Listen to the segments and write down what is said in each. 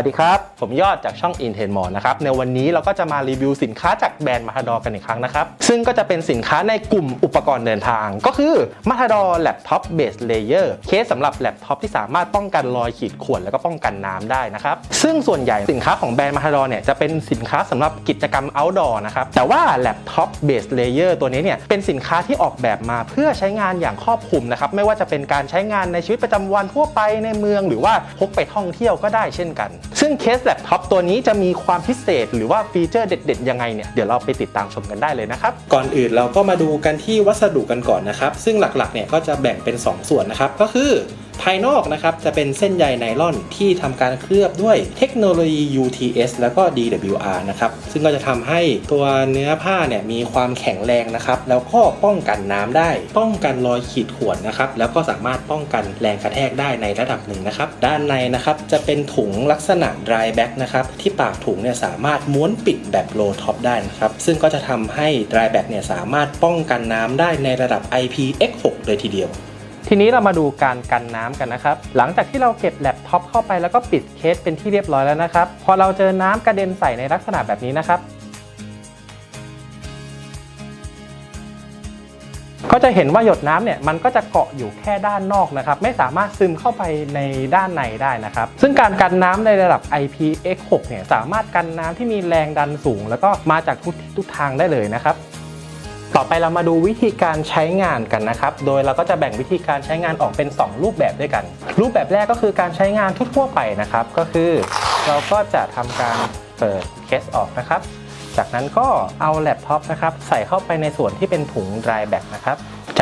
วัสดีครับ ผมยอดจากช่อง i n t e n m o นะครับ ในวันนี้เราก็จะมารีวิวสินค้าจากแบรนด์มา t าดอกันอีกครั้งนะครับ ซึ่งก็จะเป็นสินค้าในกลุ่มอุปกรณ์เดินทาง ก็คือมา t าดอแล็ปท็อปเบสเลเยอร์เคสสำหรับแล็ปท็อปที่สามารถป้องกันรอยขีดข่วนแล้วก็ป้องกันน้ำได้นะครับ ซึ่งส่วนใหญ่สินค้าของแบรนด์มา t าดอเนี่ยจะเป็นสินค้าสำหรับกิจกรรม outdoor นะครับ แต่ว่าแล็ปท็อปเบสเลเยอร์ตัวนี้เนี่ยเป็นสินค้าที่ออกแบบมาเพื่อใช้งานอย่างครอบคลุมนะครับไม่ว่าจะเป็นการใช้งานในชีวิตประจำวันทั่วไปในเมือง หรือว่าพกไปท่องเที่ยวก็ได้เช่นกันซึ่งเคสแล็ปท็อปตัวนี้จะมีความพิเศษ หรือว่าฟีเจอร์เด็ดๆ ยังไงเนี่ย เดี๋ยวเราไปติดตามชมกันได้เลยนะครับ ก่อนอื่นเราก็มาดูกันที่วัสดุกันก่อนนะครับ ซึ่งหลักๆเนี่ยก็จะแบ่งเป็น 2 ส่วนนะครับ ก็คือ ภายนอกนะครับจะเป็นเส้นใยไนล่อนที่ทำการเคลือบด้วยเทคโนโลยี UTS แล้วก็ DWR นะครับซึ่งก็จะทำให้ตัวเนื้อผ้าเนี่ยมีความแข็งแรงนะครับแล้วก็ป้องกันน้ำได้ ป้องกันรอยขีดข่วนนะครับแล้วก็สามารถป้องกันแรงกระแทกได้ในระดับหนึ่งนะครับด้านในนะครับจะเป็นถุงลักษณะ dry back นะครับที่ปากถุงเนี่ยสามารถม้วนปิดแบบ low top ได้นะครับซึ่งก็จะทำให้ dry back เนี่ยสามารถป้องกันน้ำได้ในระดับ IPX6 เลยทีเดียว ทีนี้เรามาดูการกันน้ำกันนะครับ หลังจากที่เราเก็บแล็ปท็อปเข้าไปแล้วก็ปิดเคสเป็นที่เรียบร้อยแล้วนะครับ พอเราเจอน้ำกระเด็นใส่ในลักษณะแบบนี้นะครับ ก็จะเห็นว่าหยดน้ำเนี่ยมันก็จะเกาะอยู่แค่ด้านนอกนะครับ ไม่สามารถซึมเข้าไปในด้านในได้นะครับ ซึ่งการกันน้ำในระดับ IPX6 เนี่ยสามารถกันน้ำที่มีแรงดันสูง แล้วก็มาจากทุกทิศทุกทางได้เลยนะครับ ต่อไปเรามาดูวิธีการใช้งานกันนะครับ โดยเราก็จะแบ่งวิธีการใช้งานออกเป็น 2 รูปแบบด้วยกัน รูปแบบแรกก็คือการใช้งานทั่วๆไปนะครับ ก็คือเราก็จะทำการเปิดเคสออกนะครับ จากนั้นก็เอาแล็ปท็อปนะครับใส่เข้าไปในส่วนที่เป็นถุง dry bag นะครับ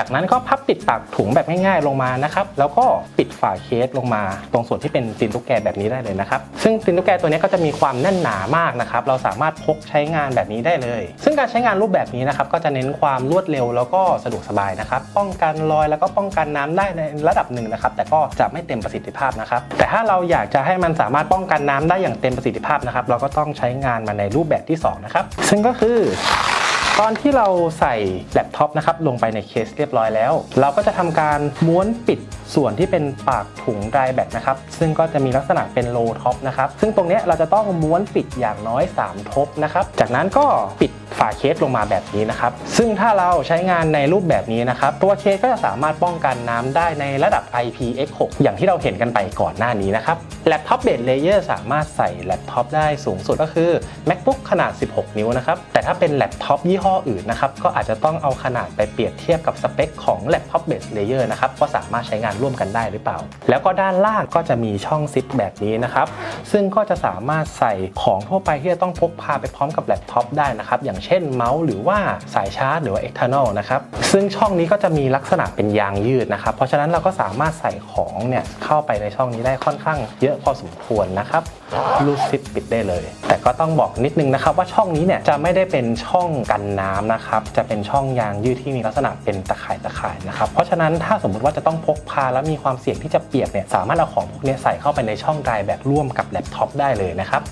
จากนั้นก็พับปิดปากถุงแบบง่ายๆลงมานะครับ แล้วก็ปิดฝาเคสลงมา ตรงส่วนที่เป็นตีนตุ๊กแกแบบนี้ได้เลยนะครับ ซึ่งตีนตุ๊กแกตัวนี้ก็จะมีความแน่นหนามากนะครับ เราสามารถพกใช้งานแบบนี้ได้เลย ซึ่งการใช้งานรูปแบบนี้นะครับ ก็จะเน้นความรวดเร็วแล้วก็สะดวกสบายนะครับ ป้องกันรอยแล้วก็ป้องกันน้ำได้ในระดับหนึ่งนะครับ แต่ก็จะไม่เต็มประสิทธิภาพนะครับ แต่ถ้าเราอยากจะให้มันสามารถป้องกันน้ำได้อย่างเต็มประสิทธิภาพนะครับ เราก็ต้องใช้งานมาในรูปแบบที่สองนะครับ ซึ่งก็คือ ตอนที่เราใส่แล็ปท็อปนะครับลงไปในเคสเรียบร้อยแล้ว เราก็จะทำการม้วนปิดส่วนที่เป็นปากถุงไดแบตนะครับซึ่งก็จะมีลักษณะเป็นโลท็อปนะครับซึ่งตรงนี้เราจะต้องม้วนปิดอย่างน้อย 3 ทบนะครับจากนั้นก็ปิด ฝาเคสลงมาแบบนี้นะครับ ซึ่งถ้าเราใช้งานในรูปแบบนี้นะครับ ตัวเคสก็จะสามารถป้องกันน้ำได้ในระดับ IPX6 อย่างที่เราเห็นกันไปก่อนหน้านี้นะครับแล็ปท็อปเบสเลเยอร์สามารถใส่แล็ปท็อปได้สูงสุดก็คือ MacBook ขนาด 16 นิ้วนะครับ แต่ถ้าเป็นแล็ปท็อปยี่ห้ออื่นนะครับ ก็อาจจะต้องเอาขนาดไปเปรียบเทียบกับสเปคของแล็ปท็อปเบสเลเยอร์นะครับ ว่าสามารถใช้งานร่วมกันได้หรือเปล่า แล้วก็ด้านล่างก็จะมีช่องซิปแบบนี้นะครับ ซึ่งก็จะสามารถใส่ของทั่วไปที่จะต้องพกพาไปพร้อมกับแล็ปท็อปได้นะครับ อย่างเช่นเมาส์หรือว่าสายชาร์จหรือว่า external นะครับ ซึ่งช่องนี้ก็จะมีลักษณะเป็นยางยืดนะครับ เพราะฉะนั้นเราก็สามารถใส่ของเนี่ยเข้าไปในช่องนี้ได้ค่อนข้างเยอะพอสมควรนะครับรูดซิปปิดได้เลย แต่ก็ต้องบอกนิดนึงนะครับว่าช่องนี้เนี่ยจะไม่ได้เป็นช่องกันน้ำนะครับ จะเป็นช่องยางยืดที่มีลักษณะเป็นตะข่ายตะข่ายนะครับ เพราะฉะนั้นถ้าสมมติว่าจะต้องพกพาแล้วมีความเสี่ยงที่จะเปียกเนี่ยสามารถเอาของพวกนี้ใส่เข้าไปในช่องดายแบบร่วมกับแล็ปท็อปได้เลยนะครับ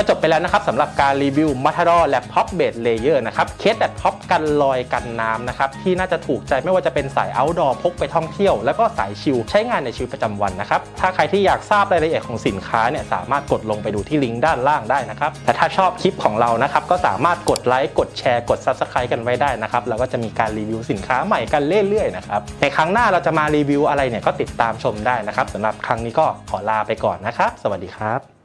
ก็จบไปแล้วนะครับสำหรับการรีวิว Matador Laptop Base Layer นะครับเคสแล็ปท็อปกันรอยกันน้ำนะครับที่น่าจะถูกใจไม่ว่าจะเป็นสายอ outdoor พกไปท่องเที่ยว แล้วก็สายชิลใช้งานในชีวิตประจำวันนะครับถ้าใครที่อยากทราบรายละเอียดของสินค้าเนี่ยสามารถกดลงไปดูที่ลิงก์ด้านล่างได้นะครับแต่ถ้าชอบคลิปของเรานะครับก็สามารถกดไลค์กดแชร์กด Subscribe กันไว้ได้นะครับแล้วก็จะมีการรีวิวสินค้าใหม่กันเรื่อยๆนะครับในครั้งหน้าเราจะมารีวิวอะไรเนี่ยก็ติดตามชมได้นะครับสำหรับครั้งนี้ก็ขอลาไปก่อนนะครับ สวัสดีครับ